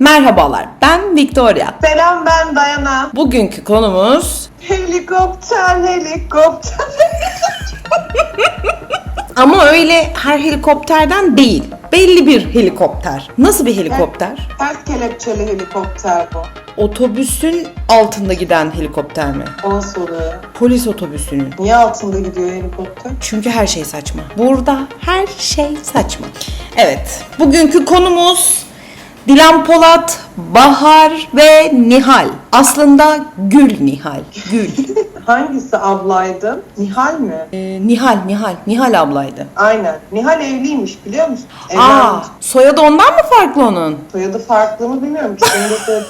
Merhabalar, ben Victoria. Selam ben Dayana. Bugünkü konumuz Helikopter, helikopter. ama öyle her helikopterden değil. Belli bir helikopter. Nasıl bir helikopter? Ters kelepçeli helikopter bu. Otobüsün altında giden helikopter mi? Ona soruyor. Polis otobüsünün. Niye altında gidiyor helikopter? Çünkü her şey saçma. Burada her şey saçma. Evet, bugünkü konumuz Dilan Polat, Bahar ve Nihal. Aslında Gül Nihal. Gül. Hangisi ablaydı? Nihal mi? Ee, Nihal, Nihal. Nihal ablaydı. Aynen. Nihal evliymiş biliyor musun? Aa, Evlenmiş. soyadı ondan mı farklı onun? Soyadı farklı mı bilmiyorum. İkisinin de soyadı...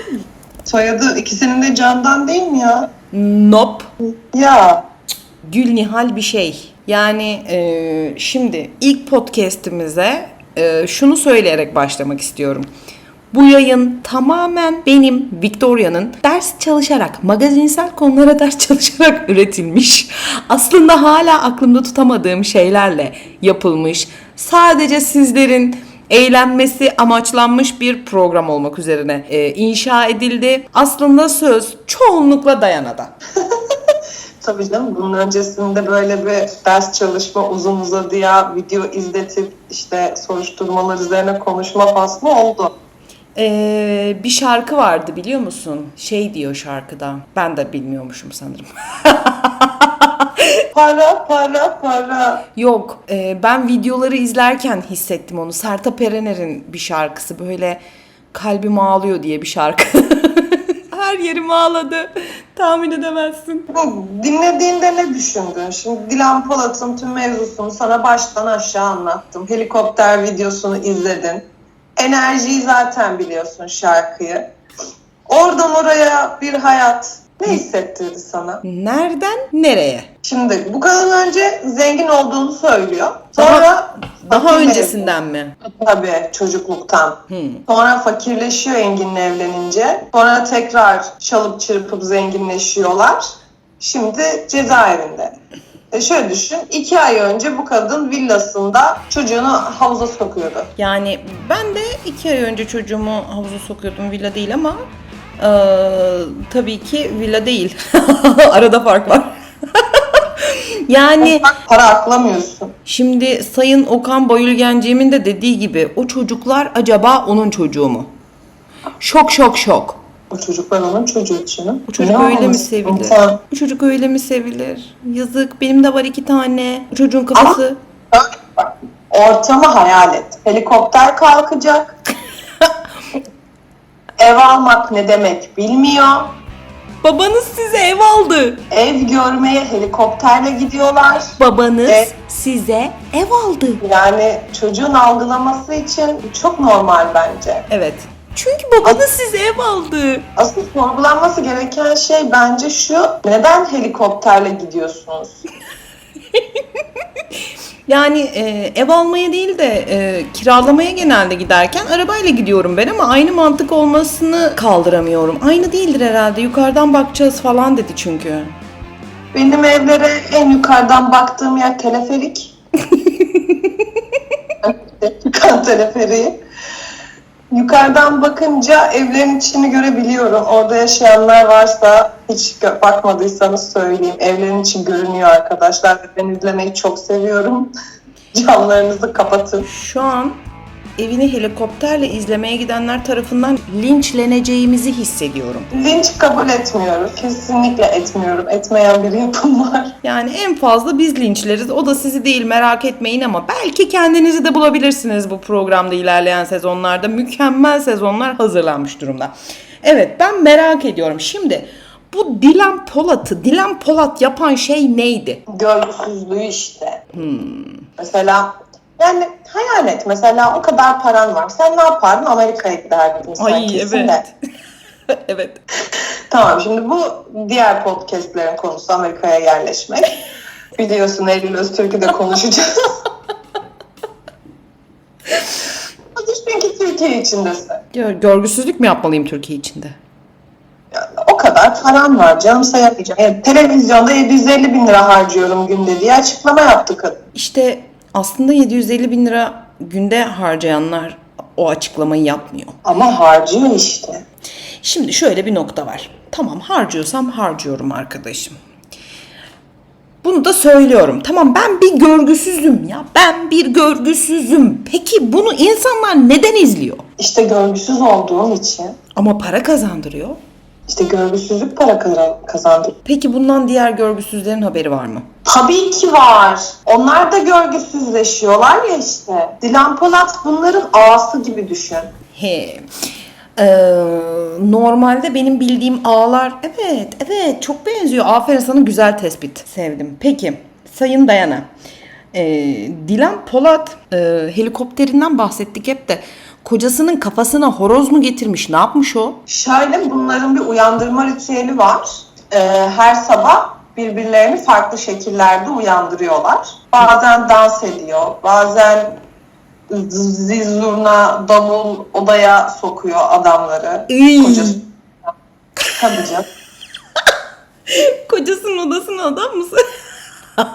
soyadı ikisinin de candan değil mi ya? Nope. Ya. Gül Nihal bir şey. Yani e, şimdi ilk podcast'imize e, şunu söyleyerek başlamak istiyorum. Bu yayın tamamen benim Victoria'nın ders çalışarak, magazinsel konulara ders çalışarak üretilmiş. Aslında hala aklımda tutamadığım şeylerle yapılmış. Sadece sizlerin eğlenmesi amaçlanmış bir program olmak üzerine e, inşa edildi. Aslında söz çoğunlukla Dayana'da. Tabii canım bunun öncesinde böyle bir ders çalışma uzun uzadıya video izletip işte soruşturmalar üzerine konuşma faslı oldu. Ee, bir şarkı vardı biliyor musun? Şey diyor şarkıda. Ben de bilmiyormuşum sanırım. Para para para. Yok, e, ben videoları izlerken hissettim onu. Sertab Erener'in bir şarkısı böyle kalbim ağlıyor diye bir şarkı. Her yerim ağladı. Tahmin edemezsin. Bu dinlediğinde ne düşündün? Şimdi Dilan Polat'ın tüm mevzusunu sana baştan aşağı anlattım. Helikopter videosunu izledin. Enerjiyi zaten biliyorsun şarkıyı. Oradan oraya bir hayat ne hissettirdi sana? Nereden nereye? Şimdi bu kadın önce zengin olduğunu söylüyor. Sonra Daha fakirle- öncesinden mi? Tabii çocukluktan. Hmm. Sonra fakirleşiyor Engin'le evlenince. Sonra tekrar çalıp çırpıp zenginleşiyorlar. Şimdi cezaevinde. E şöyle düşün, iki ay önce bu kadın villasında çocuğunu havuza sokuyordu. Yani ben de iki ay önce çocuğumu havuza sokuyordum. Villa değil ama e, tabii ki villa değil. Arada fark var. yani Bak para aklamıyorsun. Şimdi Sayın Okan Bayülgenciğimin de dediği gibi o çocuklar acaba onun çocuğu mu? Şok şok şok. Bu çocuklar onun çocuğu için. Bu çocuk öyle mi sevilir? Bu çocuk öyle mi sevilir? Yazık. Benim de var iki tane. Bu çocuğun kafası. Ortamı hayal et. Helikopter kalkacak. Ev almak ne demek bilmiyor. Babanız size ev aldı. Ev görmeye helikopterle gidiyorlar. Babanız E- size ev aldı. Yani çocuğun algılaması için çok normal bence. Evet. Çünkü babanız size ev aldı. Asıl sorgulanması gereken şey bence şu. Neden helikopterle gidiyorsunuz? Yani e, ev almaya değil de e, kiralamaya genelde giderken arabayla gidiyorum ben ama aynı mantık olmasını kaldıramıyorum. Aynı değildir herhalde. Yukarıdan bakacağız falan dedi çünkü. Benim evlere en yukarıdan baktığım yer teleferik. Çıkan teleferiği. Yukarıdan bakınca evlerin içini görebiliyorum. Orada yaşayanlar varsa hiç bakmadıysanız söyleyeyim. Evlerin içi görünüyor arkadaşlar. Ben izlemeyi çok seviyorum. Camlarınızı kapatın. Şu an evini helikopterle izlemeye gidenler tarafından linçleneceğimizi hissediyorum. Linç kabul etmiyoruz. Kesinlikle etmiyorum. Etmeyen bir yapım var. Yani en fazla biz linçleriz. O da sizi değil merak etmeyin ama belki kendinizi de bulabilirsiniz bu programda ilerleyen sezonlarda. Mükemmel sezonlar hazırlanmış durumda. Evet ben merak ediyorum. Şimdi bu Dilan Polat'ı Dilan Polat yapan şey neydi? Görgüsüzlüğü işte. Mesela yani hayal et mesela o kadar paran var. Sen ne yapardın? Amerika'ya giderdin. sen Ay kesin de. evet. evet. Tamam şimdi bu diğer podcastlerin konusu Amerika'ya yerleşmek. Biliyorsun Eylül Öztürk'ü de konuşacağız. Düşün ki Türkiye içindesin. Gör- Görgüsüzlük mü yapmalıyım Türkiye içinde? O kadar param var canım sayamayacağım. Yani televizyonda 750 bin lira harcıyorum günde diye açıklama yaptı kadın. İşte aslında 750 bin lira günde harcayanlar o açıklamayı yapmıyor. Ama harcıyor işte. Şimdi şöyle bir nokta var. Tamam harcıyorsam harcıyorum arkadaşım. Bunu da söylüyorum. Tamam ben bir görgüsüzüm ya. Ben bir görgüsüzüm. Peki bunu insanlar neden izliyor? İşte görgüsüz olduğum için. Ama para kazandırıyor. İşte görgüsüzlük para kazan- kazandı. Peki bundan diğer görgüsüzlerin haberi var mı? Tabii ki var. Onlar da görgüsüzleşiyorlar ya işte. Dilan Polat bunların ağası gibi düşün. He. Ee, normalde benim bildiğim ağlar evet evet çok benziyor. Aferin sana güzel tespit. Sevdim. Peki Sayın Dayana. Ee, Dilan Polat e, helikopterinden bahsettik hep de kocasının kafasına horoz mu getirmiş ne yapmış o? Şöyle bunların bir uyandırma ritüeli var. Ee, her sabah birbirlerini farklı şekillerde uyandırıyorlar. Bazen dans ediyor, bazen zil zurna, davul odaya sokuyor adamları. Kocası. Tabii canım. Kocasının odasına adam mısın?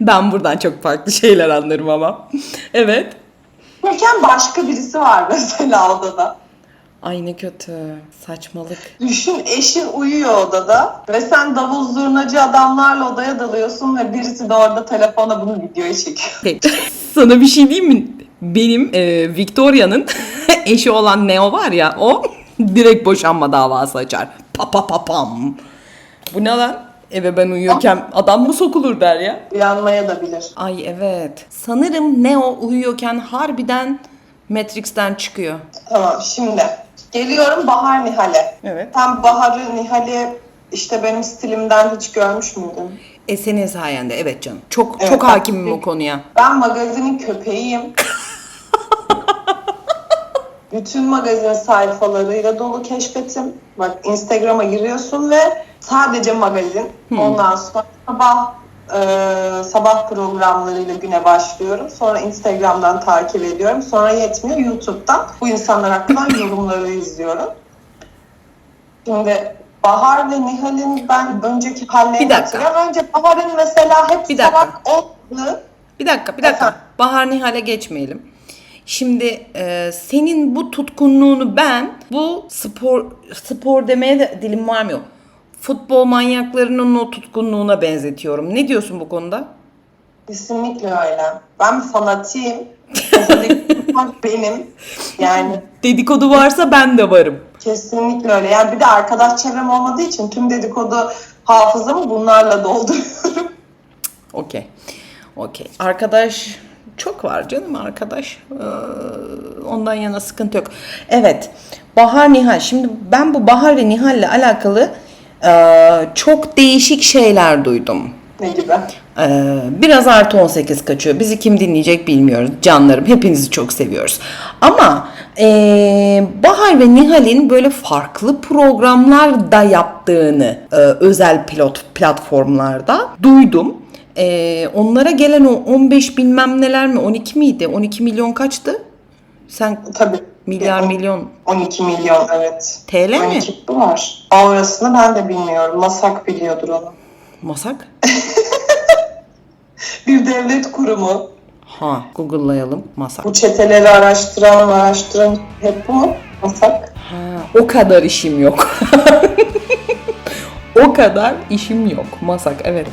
ben buradan çok farklı şeyler anlarım ama. Evet. Yokken başka birisi var mesela odada. Ay ne kötü. Saçmalık. Düşün eşin uyuyor odada ve sen davul zurnacı adamlarla odaya dalıyorsun ve birisi de orada telefona bunu videoya çekiyor. Peki. Sana bir şey diyeyim mi? Benim e, Victoria'nın eşi olan Neo var ya o direkt boşanma davası açar. Pa pa pa pam. Bu ne lan? Eve ben uyuyorken adam mı sokulur der ya. Uyanmaya da bilir. Ay evet. Sanırım Neo uyuyorken harbiden Matrix'ten çıkıyor. Tamam şimdi geliyorum Bahar Nihal'e. Evet. Sen Bahar'ı Nihal'i işte benim stilimden hiç görmüş müydün? E senin sayende evet canım. Çok Evet, çok bak- hakimim o konuya. Ben magazinin köpeğiyim. Bütün magazin sayfalarıyla dolu keşfetim. Bak Instagram'a giriyorsun ve sadece magazin. Ondan sonra sabah e, sabah programlarıyla güne başlıyorum. Sonra Instagram'dan takip ediyorum. Sonra yetmiyor YouTube'dan bu insanlar hakkında yorumları izliyorum. Şimdi Bahar ve Nihal'in ben önceki hallerini Bir dakika. hatırlıyorum. Önce Bahar'ın mesela hep Bir dakika. salak olmadığı Bir dakika, bir dakika. Efendim? Bahar Nihal'e geçmeyelim. Şimdi e, senin bu tutkunluğunu ben bu spor spor demeye de dilim varmıyor. Futbol manyaklarının o tutkunluğuna benzetiyorum. Ne diyorsun bu konuda? Kesinlikle öyle. Ben fanatiyim. Benim. Yani Dedikodu varsa ben de varım. kesinlikle öyle. Yani bir de arkadaş çevrem olmadığı için tüm dedikodu hafızamı bunlarla dolduruyorum. Okey. Okey. Arkadaş çok var canım arkadaş. Ee, ondan yana sıkıntı yok. Evet. Bahar Nihal. Şimdi ben bu Bahar ve Nihal'le alakalı e, çok değişik şeyler duydum. Ne gibi? Ee, biraz artı 18 kaçıyor. Bizi kim dinleyecek bilmiyoruz. Canlarım hepinizi çok seviyoruz. Ama ee, Bahar ve Nihal'in böyle farklı programlar da yaptığını e, özel pilot platformlarda duydum. Ee, onlara gelen o 15 bilmem neler mi 12 miydi? 12 milyon kaçtı? Sen Tabii. milyar On- milyon 12 milyon evet. TL mi? 12 var. Orasını ben de bilmiyorum. Masak biliyordur onu. Masak? Bir devlet kurumu. Ha Google'layalım masak. Bu çeteleri araştıran araştıran hep bu. Masak. Ha, o kadar işim yok. o kadar işim yok. Masak evet.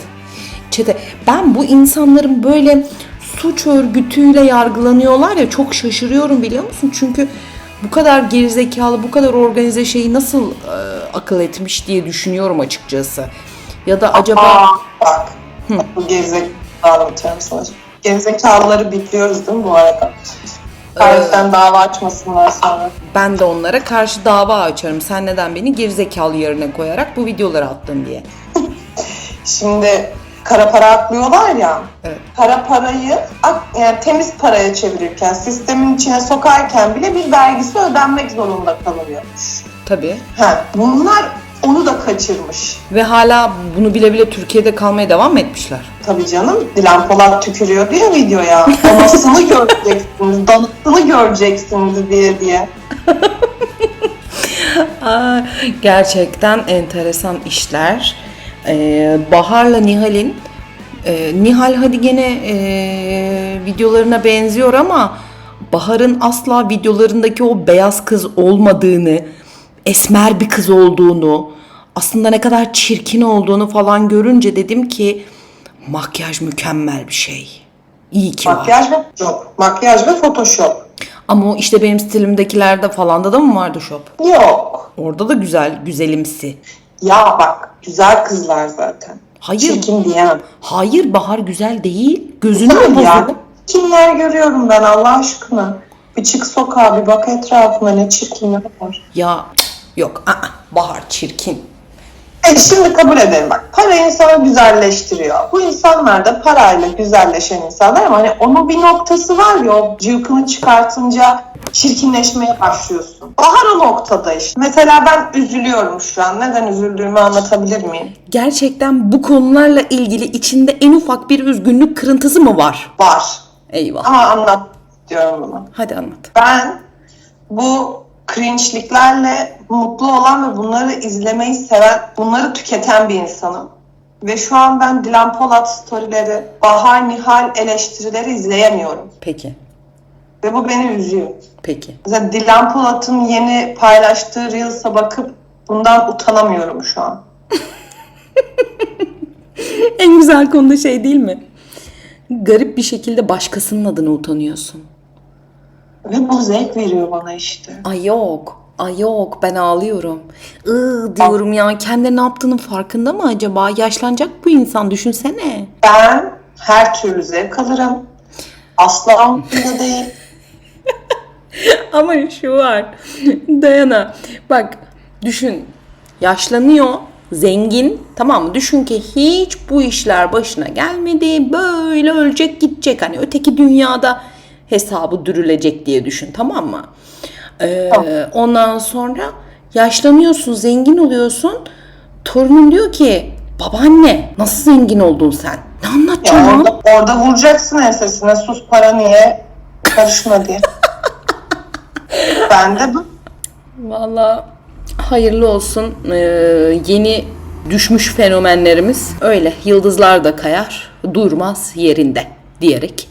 Çete. Ben bu insanların böyle suç örgütüyle yargılanıyorlar ya çok şaşırıyorum biliyor musun? Çünkü bu kadar gerizekalı, bu kadar organize şeyi nasıl e, akıl etmiş diye düşünüyorum açıkçası. Ya da acaba Aa, bak. Bu gerizekalı sana. Gerizekalıları bitliyoruz değil mi bu arada? Paris'ten dava açmasınlar sonra. ben de onlara karşı dava açarım. Sen neden beni gerizekalı yerine koyarak bu videoları attın diye. Şimdi kara para aklıyorlar ya. Evet. Kara parayı yani temiz paraya çevirirken, sistemin içine sokarken bile bir vergisi ödenmek zorunda kalıyormuş. Tabii. Ha, bunlar onu da kaçırmış. Ve hala bunu bile bile Türkiye'de kalmaya devam mı etmişler? Tabii canım Dilan Polat tükürüyor diye videoya. Anasını göreceksiniz, danısını göreceksiniz diye diye. Aa, gerçekten enteresan işler. Ee, Bahar'la Nihal'in e, Nihal hadi gene e, videolarına benziyor ama Bahar'ın asla videolarındaki o beyaz kız olmadığını, esmer bir kız olduğunu, aslında ne kadar çirkin olduğunu falan görünce dedim ki makyaj mükemmel bir şey. İyi ki var. Makyaj ve Photoshop. Makyaj ve Photoshop. Ama o işte benim stilimdekilerde falan da da mı vardı shop? Yok. Orada da güzel, güzelimsi. Ya bak güzel kızlar zaten. Hayır. Çirkin diyemem. Hayır Bahar güzel değil. Gözünü mü bozuyor? Kimler görüyorum ben Allah aşkına. Bir çık sokağa bir bak etrafına ne çirkinler var. Ya yok aa, Bahar çirkin. E şimdi kabul edelim bak. Para insanı güzelleştiriyor. Bu insanlar da parayla güzelleşen insanlar ama hani onun bir noktası var ya o cıvkını çıkartınca çirkinleşmeye başlıyorsun. Bahar o noktada işte. Mesela ben üzülüyorum şu an. Neden üzüldüğümü anlatabilir miyim? Gerçekten bu konularla ilgili içinde en ufak bir üzgünlük kırıntısı mı var? Var. Eyvah. Ama anlat diyorum bunu. Hadi anlat. Ben bu cringe'liklerle mutlu olan ve bunları izlemeyi seven, bunları tüketen bir insanım. Ve şu an ben Dilan Polat storyleri, Bahar Nihal eleştirileri izleyemiyorum. Peki. Ve bu beni üzüyor. Peki. Mesela Dilan Polat'ın yeni paylaştığı Reels'a bakıp bundan utanamıyorum şu an. En güzel konu da şey değil mi? Garip bir şekilde başkasının adına utanıyorsun. Ve bu zevk veriyor bana işte. Ay yok. Ay yok ben ağlıyorum. Iı diyorum ya kendi ne yaptığının farkında mı acaba? Yaşlanacak bu insan düşünsene. Ben her türlü zevk alırım. Asla umurumda değil. Ama şu var. Dayana. Bak düşün. Yaşlanıyor. Zengin. Tamam mı? Düşün ki hiç bu işler başına gelmedi. Böyle ölecek gidecek. Hani öteki dünyada hesabı dürülecek diye düşün. Tamam mı? Ee, ondan sonra yaşlanıyorsun. Zengin oluyorsun. Torunun diyor ki babaanne nasıl zengin oldun sen? Ne Ya anlatacaksın lan? orada, orada vuracaksın ensesine sus para niye karışma diye. ben de bu. Valla hayırlı olsun. Ee, yeni düşmüş fenomenlerimiz öyle yıldızlar da kayar durmaz yerinde diyerek.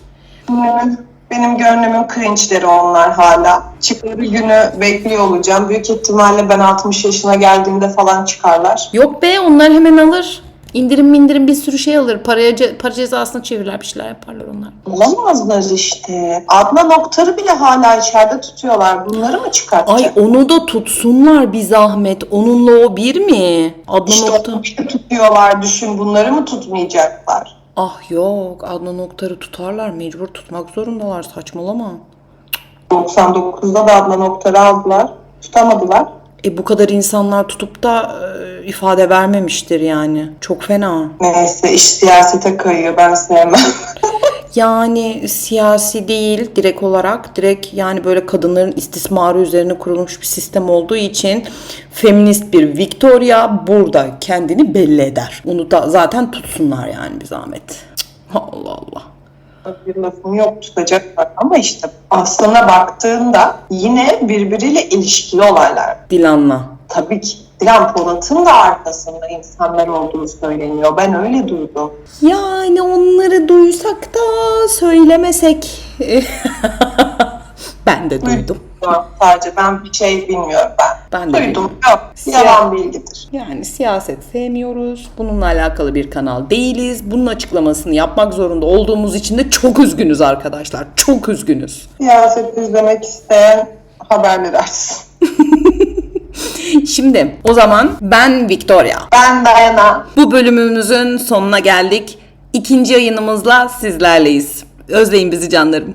Benim, benim gönlümün cringe'leri onlar hala. Çıkları günü bekliyor olacağım. Büyük ihtimalle ben 60 yaşına geldiğimde falan çıkarlar. Yok be onlar hemen alır. İndirim indirim bir sürü şey alır. Paraya ce- para cezasını çevirirler bir şeyler yaparlar onlar. Bulamazlar işte. Adnan Oktar'ı bile hala içeride tutuyorlar. Bunları mı çıkartacak? Ay onu da tutsunlar bir zahmet. Onunla o bir mi? Adnan İşte Oktar. onu bile tutuyorlar düşün. Bunları mı tutmayacaklar? Ah yok Adnan Oktar'ı tutarlar. Mecbur tutmak zorundalar. Saçmalama. 99'da da Adnan Oktar'ı aldılar. Tutamadılar. E bu kadar insanlar tutup da e, ifade vermemiştir yani. Çok fena. Neyse iş siyasete kayıyor. Ben sevmem. Yani siyasi değil direkt olarak direkt yani böyle kadınların istismarı üzerine kurulmuş bir sistem olduğu için feminist bir Victoria burada kendini belli eder. Onu da zaten tutsunlar yani bir zahmet. Allah Allah. Bir lafım yok tutacaklar ama işte aslına baktığında yine birbiriyle ilişkili olaylar. Dilan'la. Tabii ki Dilan Polat'ın da arkasında insanlar olduğu söyleniyor. Ben öyle duydum. Yani onları duysak da söylemesek. ben de duydum. Sadece ben bir şey bilmiyorum ben. Ben de duydum. Yok. Yalan bilgidir. Yani siyaset sevmiyoruz. Bununla alakalı bir kanal değiliz. Bunun açıklamasını yapmak zorunda olduğumuz için de çok üzgünüz arkadaşlar. Çok üzgünüz. Siyaset izlemek isteyen haberleri açsın. Şimdi o zaman ben Victoria. Ben Dayana. Bu bölümümüzün sonuna geldik. İkinci yayınımızla sizlerleyiz. Özleyin bizi canlarım.